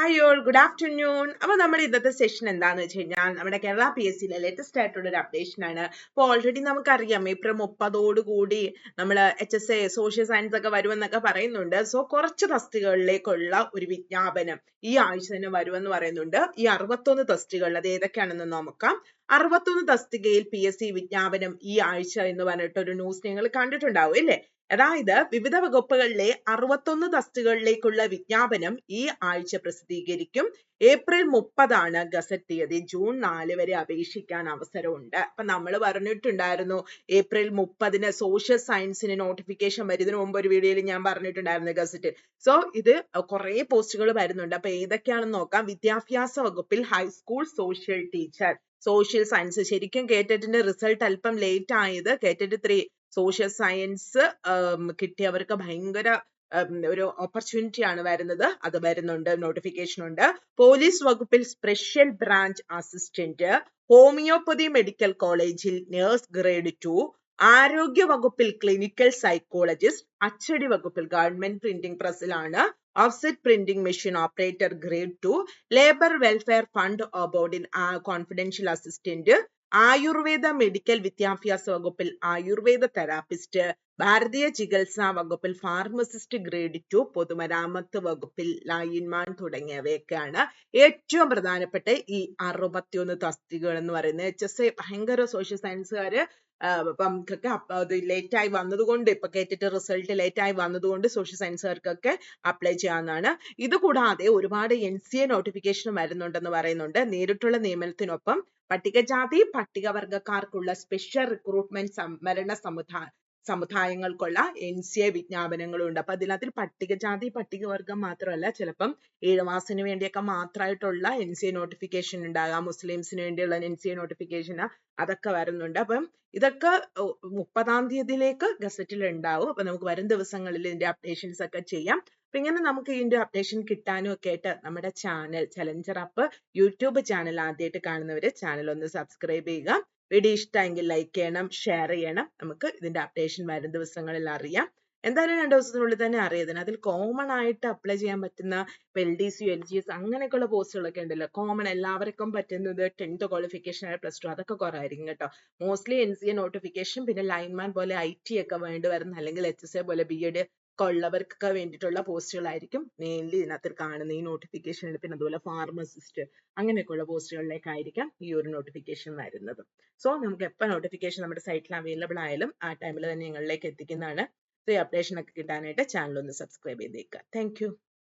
Hi all good afternoon അപ്പോൾ നമ്മുടെ ഇന്നത്തെ സെഷൻ എന്താന്ന് വെച്ച് കഴിഞ്ഞാൽ നമ്മുടെ കേരള പി എസ് സിയിലെ ലേറ്റസ്റ്റ് ആയിട്ടുള്ള ഒരു അപ്ഡേഷൻ ആണ്. അപ്പോൾ ഓൾറെഡി നമുക്കറിയാം ഏപ്രിൽ മുപ്പതോടുകൂടി നമ്മൾ H S A social science ഒക്കെ വരുമെന്നൊക്കെ പറയുന്നുണ്ട്. സോ കുറച്ച് തസ്തികകളിലേക്കുള്ള ഒരു വിജ്ഞാപനം ഈ ആഴ്ച തന്നെ വരുമെന്ന് പറയുന്നുണ്ട്. ഈ അറുപത്തൊന്ന് തസ്തികകൾ അത് ഏതൊക്കെയാണെന്ന് നോക്കാം. അറുപത്തൊന്ന് തസ്തികയിൽ പി എസ് സി വിജ്ഞാപനം ഈ ആഴ്ച എന്ന് പറഞ്ഞിട്ട് ഒരു ന്യൂസ് നിങ്ങൾ കണ്ടിട്ടുണ്ടാവും ഇല്ലേ അതായത് വിവിധ വകുപ്പുകളിലെ അറുപത്തൊന്ന് തസ്തികകളിലേക്കുള്ള വിജ്ഞാപനം ഈ ആഴ്ച പ്രസിദ്ധീകരിക്കും. ഏപ്രിൽ മുപ്പതാണ് ഗസറ്റ് തീയതി. ജൂൺ നാല് വരെ അപേക്ഷിക്കാൻ അവസരമുണ്ട്. അപ്പൊ നമ്മൾ പറഞ്ഞിട്ടുണ്ടായിരുന്നു ഏപ്രിൽ മുപ്പതിന് സോഷ്യൽ സയൻസിന് നോട്ടിഫിക്കേഷൻ വരുന്നതിന് മുമ്പ് ഒരു വീഡിയോയിൽ ഞാൻ പറഞ്ഞിട്ടുണ്ടായിരുന്നു ഗസറ്റിൽ സോ ഇത് കുറെ പോസ്റ്റുകൾ വരുന്നുണ്ട്. അപ്പൊ ഏതൊക്കെയാണെന്ന് നോക്കാം. വിദ്യാഭ്യാസ വകുപ്പിൽ high school social teacher social science ശരിക്കും കേറ്ററ്റിന്റെ റിസൾട്ട് അല്പം ലേറ്റ് ആയത് കേറ്ററ്റ് ത്രീ സോഷ്യൽ സയൻസ് കിട്ടിയവർക്ക് ഭയങ്കര ഒരു ഓപ്പർച്യൂണിറ്റി ആണ് വരുന്നത്. അത് വരുന്നുണ്ട് നോട്ടിഫിക്കേഷൻ ഉണ്ട്. പോലീസ് വകുപ്പിൽ special branch assistant homoeopathy medical കോളേജിൽ നേഴ്സ് ഗ്രേഡ് ടു ആരോഗ്യ വകുപ്പിൽ ക്ലിനിക്കൽ സൈക്കോളജിസ്റ്റ് അച്ചടി വകുപ്പിൽ government printing പ്രസ്സിലാണ് offset printing machine operator grade two labour welfare fund ബോർഡിൽ കോൺഫിഡൻഷ്യൽ അസിസ്റ്റന്റ് ആയുർവേദ മെഡിക്കൽ വിദ്യാഭ്യാസ വകുപ്പിൽ ആയുർവേദ തെറാപ്പിസ്റ്റ് ഭാരതീയ ചികിത്സാ വകുപ്പിൽ ഫാർമസിസ്റ്റ് ഗ്രേഡ് ടു പൊതുമരാമത്ത് വകുപ്പിൽ ലൈൻമാൻ തുടങ്ങിയവയൊക്കെയാണ് ഏറ്റവും പ്രധാനപ്പെട്ട ഈ അറുപത്തിയൊന്ന് തസ്തികകൾ എന്ന് പറയുന്നത്. എച്ച് എസ് എ ഭയങ്കര സോഷ്യൽ സയൻസുകാര് ഇപ്പം അത് ലേറ്റ് ആയി വന്നതുകൊണ്ട് ഇപ്പൊ കേട്ടിട്ട് റിസൾട്ട് ലേറ്റ് ആയി വന്നതുകൊണ്ട് സോഷ്യൽ സയൻസുകാർക്കൊക്കെ അപ്ലൈ ചെയ്യാവുന്നതാണ്. ഇത് കൂടാതെ ഒരുപാട് എൻ സി എ വരുന്നുണ്ടെന്ന് പറയുന്നുണ്ട്. നേരിട്ടുള്ള നിയമനത്തിനൊപ്പം പട്ടികജാതി പട്ടികവർഗക്കാർക്കുള്ള സ്പെഷ്യൽ റിക്രൂട്ട്മെന്റ് സംവരണ സമുദായ സമുദായങ്ങൾക്കുള്ള എ വിജ്ഞാപനങ്ങളും ഉണ്ട് അപ്പൊ അതിനകത്ത് പട്ടികജാതി പട്ടികവർഗം മാത്രമല്ല ചിലപ്പം ഏഴുമാസത്തിന് വേണ്ടിയൊക്കെ സി എ നോട്ടിഫിക്കേഷൻ ഉണ്ടാകാം. മുസ്ലിംസിന് വേണ്ടിയുള്ള എ നോട്ടിഫിക്കേഷൻ അതൊക്കെ വരുന്നുണ്ട്. അപ്പം ഇതൊക്കെ മുപ്പതാം തീയതിയിലേക്ക് ഗസറ്റിൽ ഉണ്ടാവും. അപ്പൊ നമുക്ക് വരും ദിവസങ്ങളിൽ ഇതിന്റെ അപ്ഡേഷൻസ് ഒക്കെ ചെയ്യാം. അപ്പൊ ഇങ്ങനെ നമുക്ക് ഇതിന്റെ അപ്ഡേഷൻ കിട്ടാനും ഒക്കെ ആയിട്ട് നമ്മുടെ channel challenger app YouTube channel ആദ്യമായിട്ട് കാണുന്നവര് ചാനൽ ഒന്ന് സബ്സ്ക്രൈബ് ചെയ്യുക. വീഡിയോ ഇഷ്ടമെങ്കിൽ ലൈക്ക് ചെയ്യണം ഷെയർ ചെയ്യണം. നമുക്ക് ഇതിന്റെ അപ്ഡേഷൻ വരും ദിവസങ്ങളിൽ അറിയാം. എന്തായാലും രണ്ട് ദിവസത്തിനുള്ളിൽ തന്നെ അറിയാതിന് അതിൽ കോമൺ ആയിട്ട് അപ്ലൈ ചെയ്യാൻ പറ്റുന്ന L D C L G S അങ്ങനെയൊക്കെയുള്ള പോസ്റ്റുകളൊക്കെ ഉണ്ടല്ലോ. കോമൺ എല്ലാവർക്കും പറ്റുന്നത് ടെൻത്ത് ക്വാളിഫിക്കേഷൻ ആയ പ്ലസ് ടു അതൊക്കെ കുറവായിരിക്കും കേട്ടോ. Mostly N C A notification പിന്നെ ലൈൻമാൻ പോലെ ഐ ടി ഒക്കെ വേണ്ടി വരുന്ന അല്ലെങ്കിൽ എച്ച് എസ് എ പോലെ ബി എഡ് ഉള്ളവർക്കൊക്കെ വേണ്ടിയിട്ടുള്ള പോസ്റ്റുകളായിരിക്കും മെയിൻലി ഇതിനകത്ത് കാണുന്ന ഈ നോട്ടിഫിക്കേഷൻ പിന്നെ അതുപോലെ ഫാർമസിസ്റ്റ് അങ്ങനെയൊക്കെയുള്ള പോസ്റ്റുകളിലേക്കായിരിക്കാം ഈ ഒരു നോട്ടിഫിക്കേഷൻ വരുന്നത്. സോ നമുക്ക് എപ്പോൾ നോട്ടിഫിക്കേഷൻ നമ്മുടെ സൈറ്റിൽ അവൈലബിൾ ആയാലും ആ ടൈമിൽ തന്നെ നിങ്ങളിലേക്ക് എത്തിക്കുന്നതാണ്. Free അപ്ഡേഷൻ ഒക്കെ കിട്ടാനായിട്ട് ചാനൽ ഒന്ന് സബ്സ്ക്രൈബ് ചെയ്തേക്കുക താങ്ക്